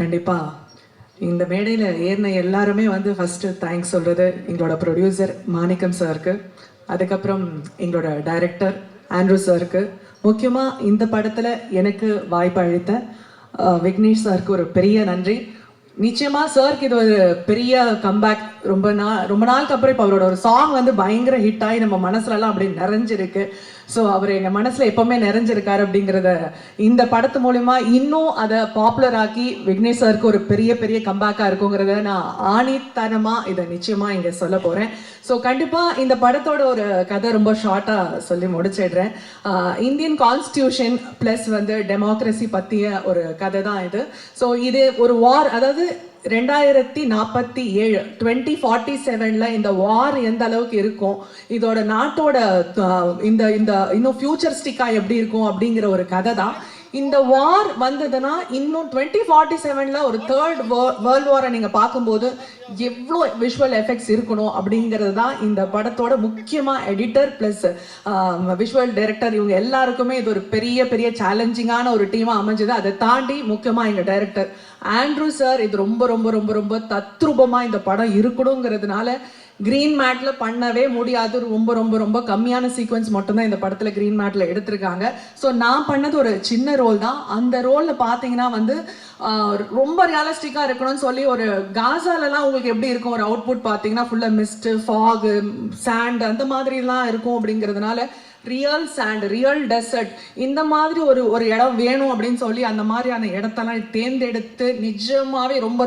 கண்டிப்பாக இந்த மேடையில் ஏறின எல்லாருமே வந்து ஃபஸ்ட்டு தேங்க்ஸ் சொல்கிறது எங்களோட ப்ரொடியூசர் மாணிக்கம் சாருக்கு அதுக்கப்புறம் எங்களோட டைரக்டர் ஆண்ட்ரூ சாருக்கு முக்கியமாக இந்த படத்தில் எனக்கு வாய்ப்பு அளித்த விக்னேஷ் சாருக்கு ஒரு பெரிய நன்றி. நிச்சயமாக சார்க்கு இது ஒரு பெரிய கம்பேக் ரொம்ப நாள் ரொம்ப நாளுக்கு அப்புறம் இப்போ அவரோட ஒரு சாங் வந்து பயங்கர ஹிட் ஆகி நம்ம மனசுலலாம் அப்படியே நிறைஞ்சிருக்கு. ஸோ அவர் எங்கள் மனசில் எப்போவுமே நிறைஞ்சிருக்காரு அப்படிங்கிறத இந்த படத்து மூலிமா இன்னும் அதை பாப்புலர் ஆக்கி விக்னேஷ் சாருக்கு ஒரு பெரிய பெரிய கம்பேக்காக இருக்குங்கிறத நான் ஆணித்தனமாக இதை நிச்சயமாக இங்கே சொல்ல போகிறேன் ஸோ கண்டிப்பாக இந்த படத்தோட ஒரு கதை ரொம்ப ஷார்ட்டாக சொல்லி முடிச்சிடுறேன். இந்தியன் கான்ஸ்டியூஷன் ப்ளஸ் வந்து டெமோக்ரஸி பற்றிய ஒரு கதை தான் இது. ஸோ இது ஒரு வார் அதாவது ரெண்டாயிரத்தி நாற்பத்தி ஏழு டுவெண்ட்டி ஃபார்ட்டி செவனில் இந்த வார் எந்த அளவுக்கு இருக்கும் இதோட நாட்டோட இந்த இந்த இன்னும் ஃபியூச்சரிஸ்டிக்காக எப்படி இருக்கும் அப்படிங்கிற ஒரு கதை தான் இந்த வார் வந்ததுன்னா இன்னும் டுவெண்ட்டி ஃபார்ட்டி செவனில் ஒரு தேர்ட் வேர்ல்ட் வாரை நீங்கள் பார்க்கும்போது எவ்வளோ விஷுவல் எஃபெக்ட்ஸ் இருக்கணும் அப்படிங்கிறது தான் இந்த படத்தோட முக்கியமாக எடிட்டர் ப்ளஸ் விஷுவல் டைரக்டர் இவங்க எல்லாருக்குமே இது ஒரு பெரிய பெரிய சேலஞ்சிங்கான ஒரு டீமாக அமைஞ்சது. அதை தாண்டி முக்கியமாக எங்கள் டைரக்டர் ஆண்ட்ரூ சார் இது ரொம்ப ரொம்ப ரொம்ப ரொம்ப தத்ரூபமாக இந்த படம் இருக்கணுங்கிறதுனால கிரீன் மேட்ல பண்ணவே முடியாது. ரொம்ப ரொம்ப ரொம்ப கம்மியான சீக்வன்ஸ் மட்டும்தான் இந்த படத்துல கிரீன் மேட்ல எடுத்திருக்காங்க. ஸோ நான் பண்ணது ஒரு சின்ன ரோல் தான். அந்த ரோல்ல பாத்தீங்கன்னா வந்து ரொம்ப ரியலிஸ்டிக்கா இருக்கணும்னு சொல்லி ஒரு காசாலலாம் உங்களுக்கு எப்படி இருக்கும்? ஒரு அவுட்புட் பாத்தீங்கன்னா ஃபுல்லா மிஸ்ட் ஃபாகு சாண்ட் அந்த மாதிரிலாம் இருக்கும் அப்படிங்கிறதுனால ரியல் சாண்ட் ரியல் டெசர்ட் இந்த மாதிரி ஒரு ஒரு இடம் வேணும் அப்படின்னு சொல்லி அந்த மாதிரியான இடத்தெல்லாம் தேர்ந்தெடுத்து நிஜமாவே ரொம்ப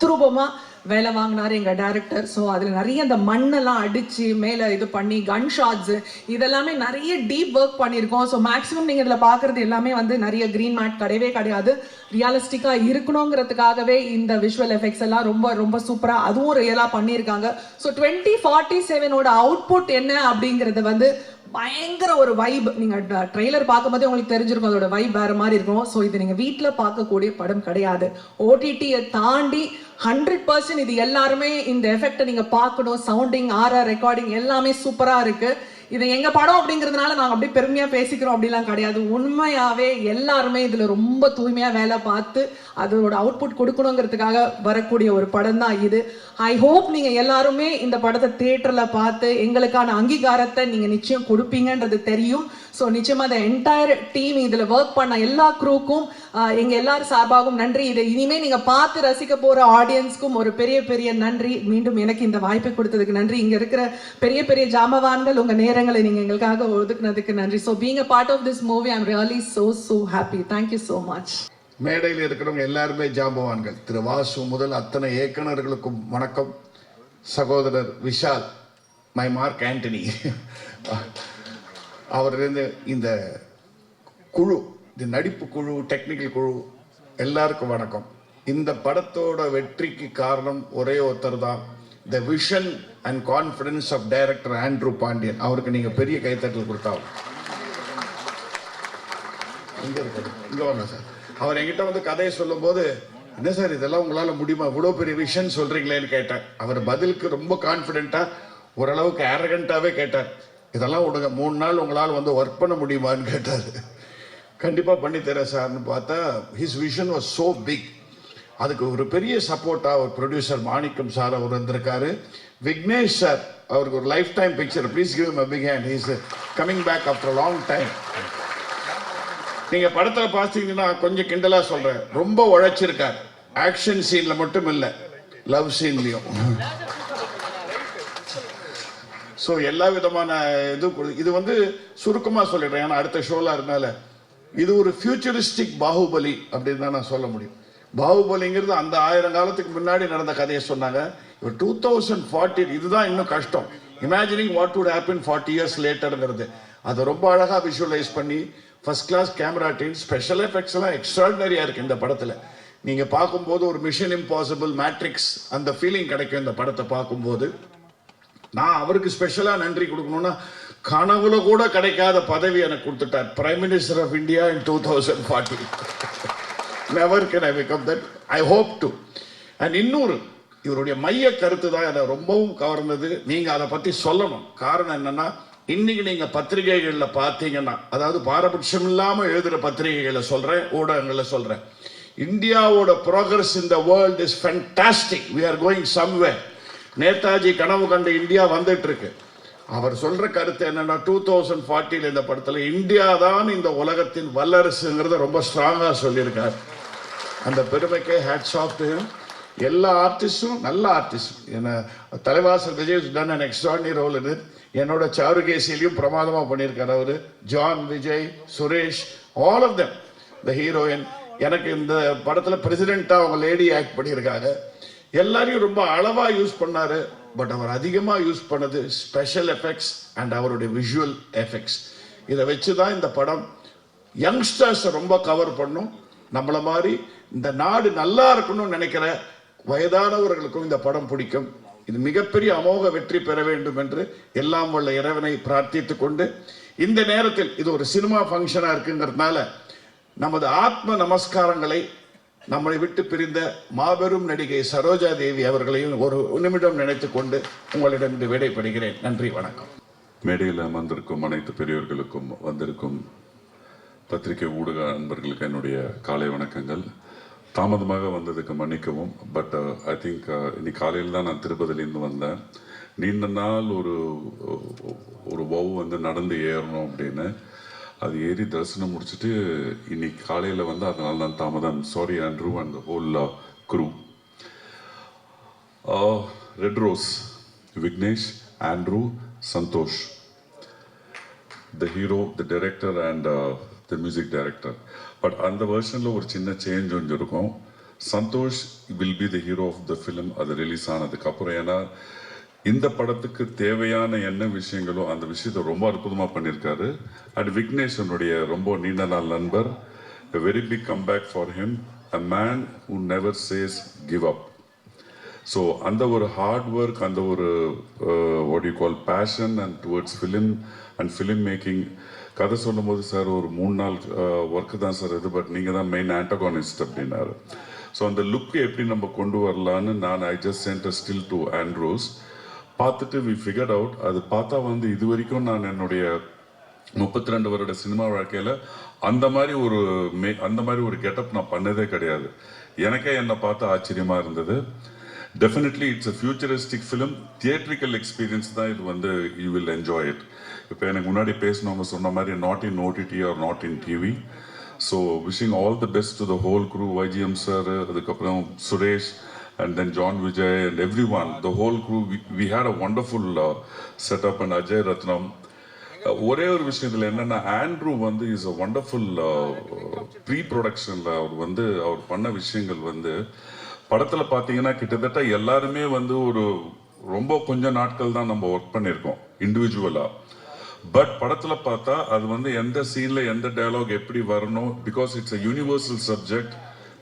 தத்ரூபமாக வேலை வாங்கினாரு எங்கள் டைரக்டர் ஸோ அதில் நிறைய அந்த மண்ணெல்லாம் அடித்து மேலே இது பண்ணி கன் ஷாட்ஸு இதெல்லாமே நிறைய டீப் ஒர்க் பண்ணியிருக்கோம். ஸோ மேக்ஸிமம் நீங்கள் இதில் பார்க்குறது எல்லாமே வந்து நிறைய க்ரீன் மேட் கிடையவே கிடையாது. ரியலிஸ்டிக்காக இருக்கணுங்கிறதுக்காகவே இந்த விஷுவல் எஃபெக்ட்ஸ் எல்லாம் ரொம்ப ரொம்ப சூப்பராக அதுவும் ரியலாக பண்ணியிருக்காங்க. ஸோ டுவெண்ட்டி ஃபார்ட்டி செவனோட அவுட்புட் என்ன அப்படிங்கிறத வந்து பயங்கர ஒரு வைப் நீங்க ட்ரெய்லர் பார்க்கும்போதே உங்களுக்கு தெரிஞ்சிருக்கும் அதோட வைப் வேற மாதிரி இருக்கும். ஸோ இது நீங்க வீட்டில் பார்க்கக்கூடிய படம் கிடையாது. ஓடிடியை தாண்டி ஹண்ட்ரட் பர்சன்ட் இது எல்லாருமே இந்த எஃபெக்டை நீங்க பார்க்கணும். சவுண்டிங் ஆர்ஆர் ரெக்கார்டிங் எல்லாமே சூப்பராக இருக்குது இது எங்க படம் அப்படிங்கிறதுனால நாங்க அப்படியே பெருமையா பேசிக்கிறோம் அப்படிலாம் கிடையாது. உண்மையாவே எல்லாருமே இதுல ரொம்ப தூய்மையா வேலை பார்த்து அதோட அவுட்புட் கொடுக்கணுங்கிறதுக்காக வரக்கூடிய ஒரு படம் தான் இது. ஐ ஹோப் நீங்க எல்லாருமே இந்த படத்தை தியேட்டர்ல பார்த்து எங்களுக்கான அங்கீகாரத்தை நீங்க நிச்சயம் கொடுப்பீங்கன்றது தெரியும். ஸோ நிச்சயமா அந்த என்டையர் டீம் இதுல ஒர்க் பண்ண எல்லா குரூக்கும் எங்க எல்லாரும் சார்பாகவும் நன்றி. இதை இனிமே நீங்க பார்த்து ரசிக்க போற ஆடியன்ஸ்க்கும் ஒரு பெரிய பெரிய நன்றி. மீண்டும் எனக்கு இந்த வாய்ப்பை கொடுத்ததுக்கு நன்றி. இங்க இருக்கிற பெரிய பெரிய ஜாமவான்கள் உங்க நேரங்களை நீங்க எங்களுக்காக ஒதுக்குனதுக்கு நன்றி. So being a part of this movie I'm really so so happy thank you so much மேடையில் இருக்கிறவங்க எல்லாருமே ஜாம்பவான்கள். திரு வாசு முதல் அத்தனை இயக்குனர்களுக்கும் வணக்கம். சகோதரர் விஷால் மை மார்க் ஆண்டனி அவரிலிருந்து இந்த குழு இந்த நடிப்பு குழு டெக்னிக்கல் குழு எல்லாருக்கும் வணக்கம். இந்த படத்தோட வெற்றிக்கு காரணம் ஒரே ஒருத்தர் தான். The vision and confidence of director Andrew Pandian அவருக்கு நீங்கள் பெரிய கைத்தட்டல் கொடுத்தாவும். இங்கே இருக்காரு இங்கே வாங்க சார். அவர் என்கிட்ட வந்து கதையை சொல்லும்போது என்ன சார் இதெல்லாம் உங்களால் முடியுமா? இவ்வளோ பெரிய விஷயம் சொல்கிறீங்களேன்னு கேட்டேன் அவர் பதிலுக்கு ரொம்ப கான்ஃபிடென்ட்டாக ஓரளவுக்கு ஏரகண்ட்டாகவே கேட்டார். இதெல்லாம் விடுங்க மூணு நாள் உங்களால் வந்து ஒர்க் பண்ண முடியுமான்னு கேட்டார். கண்டிப்பாக பண்ணித்தரேன் சார்னு பார்த்தா his vision was so big அதுக்கு ஒரு பெரிய சப்போர்ட்டாக ஒரு ப்ரொடியூசர் மாணிக்கம் சார் அவர் வந்திருக்காரு. விக்னேஷ் சார் அவருக்கு ஒரு lifetime picture please give big hand is coming back after long time நீங்கள் படத்தில் பார்த்தீங்கன்னா கொஞ்சம் கிண்டலாக சொல்கிறேன் ரொம்ப உழைச்சிருக்கார். ஆக்ஷன் சீனில் மட்டும் இல்லை லவ் சீன்லையும் ஸோ எல்லா விதமான இது கொடு- இது வந்து சுருக்கமாக சொல்லிடுறேன். ஏன்னா அடுத்த ஷோலாக இருந்தால இது ஒரு ஃபியூச்சரிஸ்டிக் பாகுபலி அப்படின்னு தான் நான் சொல்ல முடியும். பாகுபலிங்கிறது அந்த ஆயிரம் காலத்துக்கு முன்னாடி நடந்த கதையை சொன்னாங்க. இப்போ டூ தௌசண்ட் ஃபார்ட்டி இதுதான் இன்னும் கஷ்டம். Imagining what would happen forty years லேட்டருங்கிறது அதை ரொம்ப அழகாக விஷுவலைஸ் பண்ணி first class camera team special effects எல்லாம் எக்ஸ்ட்ராடினரியா இருக்கு இந்த படத்துல. நீங்க பார்க்கும்போது ஒரு மிஷன் இம்பாசிபிள் மேட்ரிக்ஸ் அந்த ஃபீலிங் கிடைக்கும் இந்த படத்தை பார்க்கும்போது. நான் அவருக்கு ஸ்பெஷலா நன்றி கொடுக்கணும்னா கனவுல கூட கிடைக்காத பதவி எனக்கு கொடுத்துட்டார். Prime minister of India in two thousand forty never can I become that I hope to and இன்னொரு இவருடைய மைய கருத்து தான் அதை ரொம்பவும் கவர்ந்தது. நீங்கள் அதை பற்றி சொல்லணும். காரணம் என்னென்னா இன்னைக்கு நீங்கள் பத்திரிகைகளில் பார்த்தீங்கன்னா அதாவது பாரபட்சம் இல்லாமல் எழுதுகிற பத்திரிகைகளை சொல்கிறேன் ஊடகங்களை சொல்கிறேன் இந்தியாவோட ப்ரோக்ரஸ் இந்த world is fantastic we are going someway Netaji கனவு கண்ட இந்தியா வந்துட்டு இருக்கு அவர் சொல்ற கருத்து என்னன்னா டூ தௌசண்ட் ஃபார்ட்டியில் இந்த படத்தில் இந்தியா தான் இந்த உலகத்தின் வல்லரசுங்கிறத ரொம்ப ஸ்ட்ராங்காக சொல்லியிருக்கார். அந்த பெருமைக்கே ஹேட்ஸ் ஆஃப் டு எல்லா ஆர்டிஸ்டும் நல்ல ஆர்டிஸ்ட் என்ன Thalaivasal Vijay done and extraordinary role இது என்னோட சாருகேசிலையும் பிரமாதமாக பண்ணியிருக்கார் அவர். John Vijay Suresh all of them the heroine எனக்கு இந்த படத்தில் பிரசிடெண்ட்டாக அவங்க லேடி ஆக்ட் பண்ணியிருக்காங்க எல்லாரையும் ரொம்ப அளவாக யூஸ் பண்ணார். பட் அவர் அதிகமாக யூஸ் பண்ணது ஸ்பெஷல் எஃபெக்ட்ஸ் அண்ட் அவருடைய விஷுவல் எஃபெக்ட்ஸ் இதை வச்சு தான் இந்த படம் யங்ஸ்டர்ஸை ரொம்ப கவர் பண்ணும். நம்மளை மாதிரி இந்த நாடு நல்லா இருக்கணும்னு நினைக்கிற வயதானவர்களுக்கும் இந்த படம் பிடிக்கும். இது மிகப்பெரிய அமோக வெற்றி பெற வேண்டும் என்று எல்லாம் உள்ள இறைவனை பிரார்த்தித்துக் கொண்டு இந்த நேரத்தில் இது ஒரு சினிமா ஃபங்க்ஷனாக இருக்குங்கிறதுனால நமது ஆத்ம நமஸ்காரங்களை நம்மை விட்டு பிரிந்த மாபெரும் நடிகை சரோஜா தேவி அவர்களையும் ஒரு நிமிடம் நினைத்து கொண்டு உங்களிடம் விடைபெறுகிறேன். நன்றி வணக்கம். மேடையில் அமர்ந்திருக்கும் அனைத்து பெரியவர்களுக்கும் வந்திருக்கும் பத்திரிகை ஊடக நண்பர்களுக்கு என்னுடைய காலை வணக்கங்கள். தாமதமாக வந்ததுக்கு மன்னிக்கவும். பட் ஐ திங்க் இன்னைக்கு காலையில் தான் நான் திருப்பதிலேருந்து வந்தேன். நீண்ட நாள் ஒரு ஒரு வவ் வந்து நடந்து ஏறணும் அப்படின்னு. அது ஏறி தரிசனம் முடிச்சுட்டு இன்னைக்கு காலையில் வந்து அதனால தான் தாமதம். Sorry Andrew and whole crew red rose Vignesh Andrew Santhosh the hero, the director and uh, the music director but அந்த வெர்ஷனில் ஒரு சின்ன சேஞ்ச் ஒன்று இருக்கும். Santhosh will be the hero of the film அது ரிலீஸ் ஆனதுக்கப்புறம் ஏன்னா இந்த படத்துக்கு தேவையான என்ன விஷயங்களோ அந்த விஷயத்தை ரொம்ப அற்புதமாக பண்ணியிருக்காரு அண்ட் விக்னேஷனுடைய ரொம்ப நீண்ட நாள் நண்பர். Very big comeback for him a man who never says give up so அந்த ஒரு ஹார்ட் ஒர்க் அந்த ஒரு what you call passion and towards film and film making கதை சொல்லும்போது சார் ஒரு மூணு நாள் uh, ஒர்க்கு தான் சார் இது பட் நீங்கள் தான் மெயின் ஆண்டகானிஸ்ட் அப்படின்னாரு. ஸோ அந்த லுக் எப்படி நம்ம கொண்டு வரலான்னு நான் I just sent still to Andrews பார்த்துட்டு வி ஃபிகர்ட் அவுட் அது பார்த்தா வந்து இது வரைக்கும் நான் என்னுடைய முப்பத்தி ரெண்டு வருட சினிமா வாழ்க்கையில் அந்த மாதிரி ஒரு மே அந்த மாதிரி ஒரு கெட்டப் நான் பண்ணதே கிடையாது. எனக்கே என்னை பார்த்து ஆச்சரியமாக இருந்தது. Definitely it's a futuristic film theatrical experience தான் இது வந்து யூ வில் என்ஜாய் இட் இப்போ எனக்கு முன்னாடி பேசினவங்க சொன்ன மாதிரி not in OTT or not in TV so wishing all the best to the whole crew YGM sir அதுக்கப்புறம் Suresh and then John Vijay and everyone, the whole crew, we, we had a wonderful uh, setup and Ajay Ratnam. Uh, ஒரே ஒரு விஷயத்துல என்னென்னா Andrew வந்து is a wonderful pre ப்ரொடக்ஷனில் அவர் வந்து அவர் பண்ண விஷயங்கள் வந்து படத்தில் பார்த்தீங்கன்னா கிட்டத்தட்ட எல்லாருமே வந்து ஒரு ரொம்ப கொஞ்ச நாட்கள் தான் நம்ம ஒர்க் பண்ணியிருக்கோம் இண்டிவிஜுவலாக பட் படத்தில் பார்த்தா அது வந்து எந்த சீனில் எந்த டைலாக் எப்படி வரணும் because it's a universal subject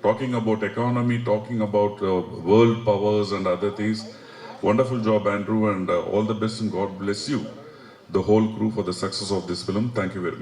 talking about economy talking about world powers and other things wonderful job Andrew and all the best best and bless you the whole whole for the the of of this film thank you very